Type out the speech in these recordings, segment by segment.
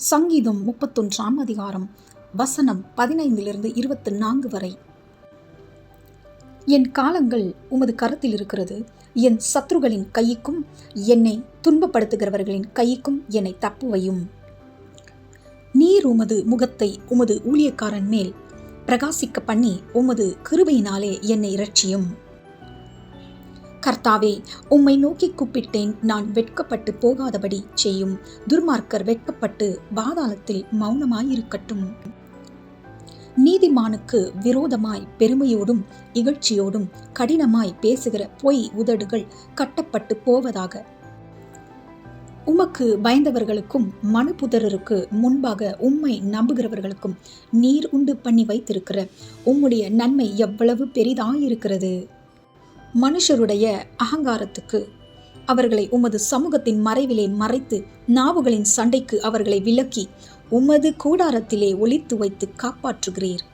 சங்கீதம் முப்பத்தொன்றாம் அதிகாரம் வசனம் பதினைந்திலிருந்து இருபத்து நான்கு வரை. என் காலங்கள் உமது கரத்தில் இருக்கிறது என் சத்ருகளின் கைக்கும் என்னை துன்பப்படுத்துகிறவர்களின் கைக்கும் என்னை தப்புவையும். நீர் உமது முகத்தை உமது ஊழியக்காரன் மேல் பிரகாசிக்க பண்ணி உமது கிருபையினாலே என்னை இரட்சியும். கர்த்தாவே உம்மை நோக்கி கூப்பிட்டேன். நான் வெட்கப்பட்டு போகாதபடி செய்யும். துர்மார்க்கர் வெட்கப்பட்டு பாதாளத்தில் மௌனமாயிருக்கட்டும். நீதிமானுக்கு விரோதமாய் பெருமையோடும் இகழ்ச்சியோடும் கடினமாய் பேசுகிற பொய் உதடுகள் கட்டப்பட்டு போவதாக. உமக்கு பயந்தவர்களுக்கும் மனுபுதரருக்கு முன்பாக உம்மை நம்புகிறவர்களுக்கும் நீர் உண்டு பண்ணி வைத்திருக்கிற. உம்முடைய நன்மை எவ்வளவு பெரிதாயிருக்கிறது. மனுஷருடைய அகங்காரத்துக்கு அவர்களை உமது சமூகத்தின் மறைவிலே மறைத்து நாவுகளின் சண்டைக்கு அவர்களை விலக்கி உமது கூடாரத்திலே ஒளித்து வைத்து காப்பாற்றுகிறீர்.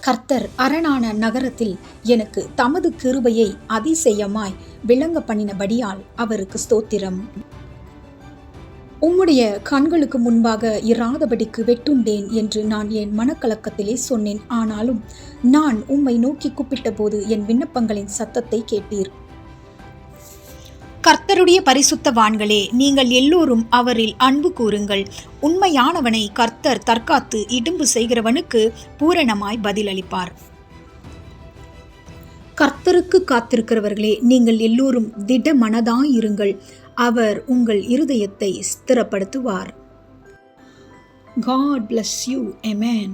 கர்த்தர் அரணான நகரத்தில் எனக்கு தமது கிருபையை அதிசயமாய் விளங்க பண்ணினபடியால் அவருக்கு ஸ்தோத்திரம். உம்முடைய கண்களுக்கு முன்பாக இராதபடிக்கு வெட்டுண்டேன் என்று நான் என் மனக்கலக்கத்திலே சொன்னேன். ஆனாலும் நான் உம்மை நோக்கி கூப்பிட்டபோது என் விண்ணப்பங்களின் சத்தத்தை கேட்டீர். கர்த்தருடைய பரிசுத்தவான்களே நீங்கள் எல்லோரும் அவரில் அன்பு கூறுங்கள். உண்மையானவனை கர்த்தர் தற்காத்து இடும்பு செய்கிறவனுக்கு பூரணமாய் பதிலளிப்பார். கர்த்தருக்கு காத்திருக்கிறவர்களே நீங்கள் எல்லோரும் திட மனதாயிருங்கள் அவர் உங்கள் இருதயத்தை ஸ்திரப்படுத்துவார். God bless you amen.